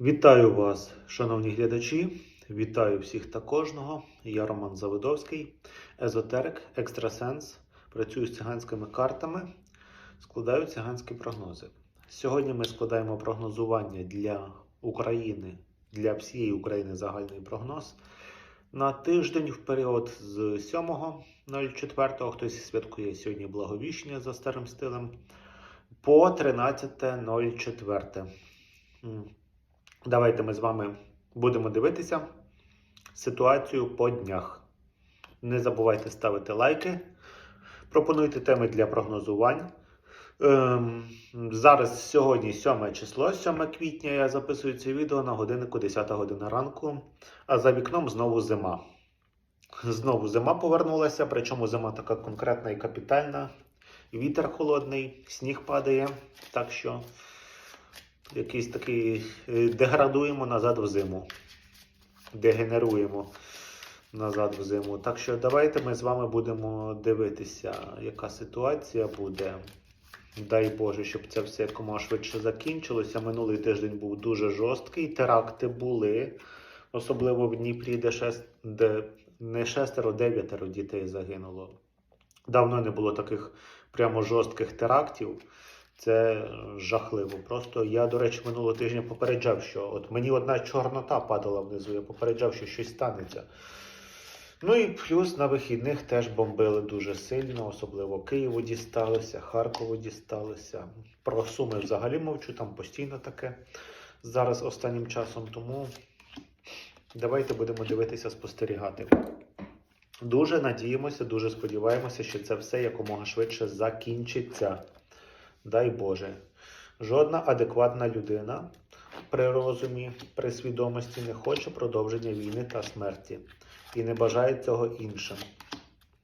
Вітаю вас, шановні глядачі. Вітаю всіх та кожного. Я Роман Заводовський, езотерик, екстрасенс. Працюю з циганськими картами, складаю циганські прогнози. Сьогодні ми складаємо прогнозування для України, для всієї України загальний прогноз. На тиждень в період з 7.04, хтось святкує сьогодні благовіщення за старим стилем, по 13.04. Давайте ми з вами будемо дивитися ситуацію по днях. Не забувайте ставити лайки, пропонуйте теми для прогнозувань. Ем, зараз сьогодні 7 число, 7 квітня. Я записую це відео на годиннику 10 година ранку, а за вікном знову зима. Знову зима повернулася, причому зима така конкретна і капітальна. Вітер холодний, сніг падає, так що якийсь такий е, деградуємо назад в зиму. Дегенеруємо назад в зиму. Так що давайте ми з вами будемо дивитися, яка ситуація буде. Дай Боже, щоб це все якомога швидше закінчилося. Минулий тиждень був дуже жорсткий. Теракти були, особливо в Дніпрі, де, шест... де не шестеро, дев'ятеро дітей загинуло. Давно не було таких прямо жорстких терактів. Це жахливо. Просто я, до речі, минулого тижня попереджав, що от мені одна чорнота падала внизу, я попереджав, що щось станеться. Ну і плюс на вихідних теж бомбили дуже сильно, особливо Києву дісталося, Харкову дісталося. Про Суми взагалі мовчу, там постійно таке зараз останнім часом. Тому давайте будемо дивитися, спостерігати. Дуже надіємося, дуже сподіваємося, що це все якомога швидше закінчиться. Дай Боже. Жодна адекватна людина при розумі, при свідомості не хоче продовження війни та смерті і не бажає цього іншим.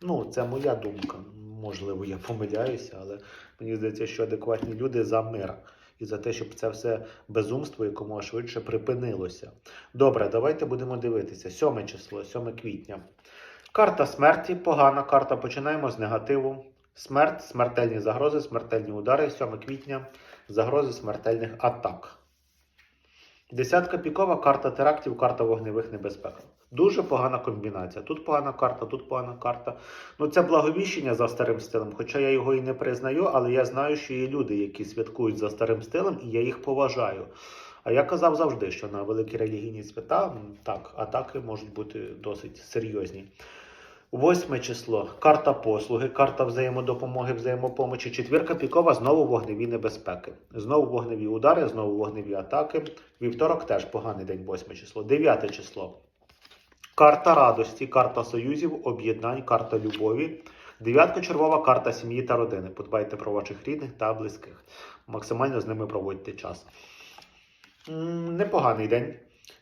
Ну, це моя думка. Можливо, я помиляюся, але мені здається, що адекватні люди за мир і за те, щоб це все безумство якомога швидше припинилося. Добре, давайте будемо дивитися. 7 число, 7 квітня. Карта смерті, погана карта. Починаємо з негативу. Смерть, смертельні загрози, смертельні удари. 7 квітня, загрози смертельних атак. Десятка пікова, карта терактів, карта вогневих небезпек. Дуже погана комбінація. Тут погана карта, тут погана карта. Ну це благовіщення за старим стилем, хоча я його і не признаю, але я знаю, що є люди, які святкують за старим стилем, і я їх поважаю. А я казав завжди, що на великі релігійні свята так, атаки можуть бути досить серйозні. Восьме число. Карта послуги, карта взаємодопомоги, взаємопомочі. Четвірка пікова, знову вогневі небезпеки. Знову вогневі удари, знову вогневі атаки. Вівторок теж поганий день, восьме число. Дев'яте число. Карта радості, карта союзів, об'єднань, карта любові. Дев'ятка червова карта сім'ї та родини. Подбайте про ваших рідних та близьких. Максимально з ними проводьте час. Непоганий день.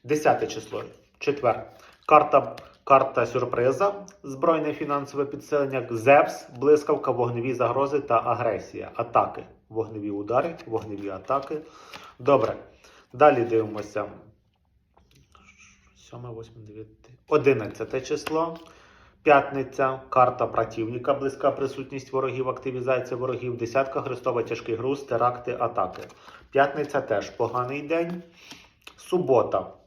Десяте число. Четвер. Карта, карта сюрприза, збройне фінансове підсилення, ЗЕПС, блискавка, вогневі загрози та агресія. Атаки. Вогневі удари, вогневі атаки. Добре. Далі дивимося. 7, 8, 9, 11 число. П'ятниця, карта противника, близька присутність ворогів, активізація ворогів, десятка Христова, тяжкий груз, теракти, атаки. П'ятниця теж поганий день. Субота.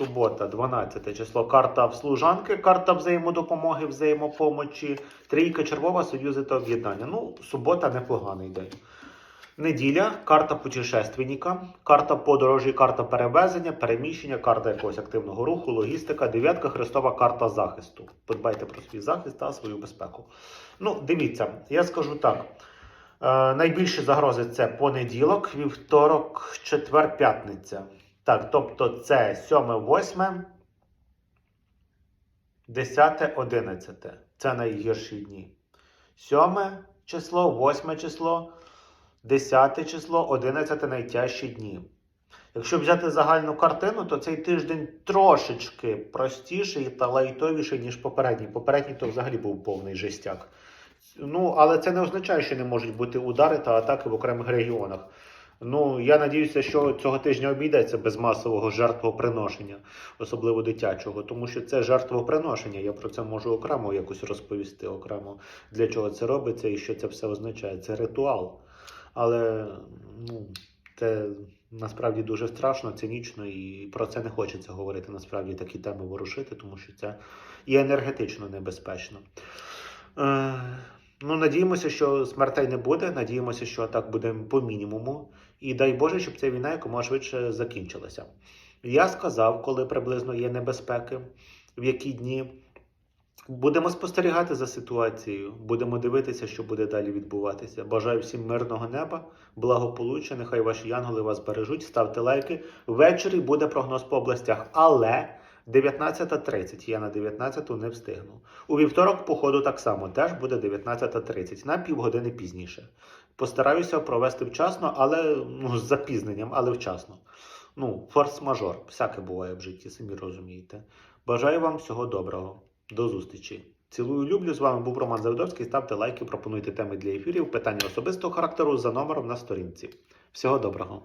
Субота, 12 число. Карта служанки, карта взаємодопомоги, взаємопомочі. Трійка червова, союзи та об'єднання. Ну, субота непоганий день. Неділя, карта путешественника, карта подорожі, карта перевезення, переміщення, карта якогось активного руху, логістика, дев'ятка хрестова карта захисту. Подбайте про свій захист та свою безпеку. Ну, дивіться, я скажу так. Е, найбільші загрози це понеділок, вівторок, четвер, п'ятниця. Так, тобто це 7, 8, 10, 11. Це найгірші дні. 7 число, 8 число. 10 число, 11 найтяжчі дні. Якщо взяти загальну картину, то цей тиждень трошечки простіший та лайтовіший, ніж попередній. Попередній то взагалі був повний жестяк. Ну, але це не означає, що не можуть бути удари та атаки в окремих регіонах. Ну, я надіюся, що цього тижня обійдеться без масового жертвоприношення, особливо дитячого, тому що це жертвоприношення. Я про це можу окремо якось розповісти, окремо для чого це робиться і що це все означає. Це ритуал. Але ну, це насправді дуже страшно, цинічно, і про це не хочеться говорити. Насправді такі теми ворушити, тому що це є енергетично небезпечно. Е, ну, надіємося, що смертей не буде. Надіємося, що так буде по мінімуму. І дай Боже, щоб ця війна якомога швидше закінчилася. Я сказав, коли приблизно є небезпеки, в які дні. Будемо спостерігати за ситуацією, будемо дивитися, що буде далі відбуватися. Бажаю всім мирного неба, благополуччя. Нехай ваші янголи вас бережуть. Ставте лайки. Ввечері буде прогноз по областях, але 19.30. Я на 19 не встигну. У вівторок, походу, так само теж буде 19.30, на півгодини пізніше. Постараюся провести вчасно, але ну, з запізненням, але вчасно. Ну, форс-мажор, всяке буває в житті, самі розумієте. Бажаю вам всього доброго. До зустрічі. Цілую, люблю. З вами був Роман Завидовський. Ставте лайки, пропонуйте теми для ефірів, питання особистого характеру за номером на сторінці. Всього доброго.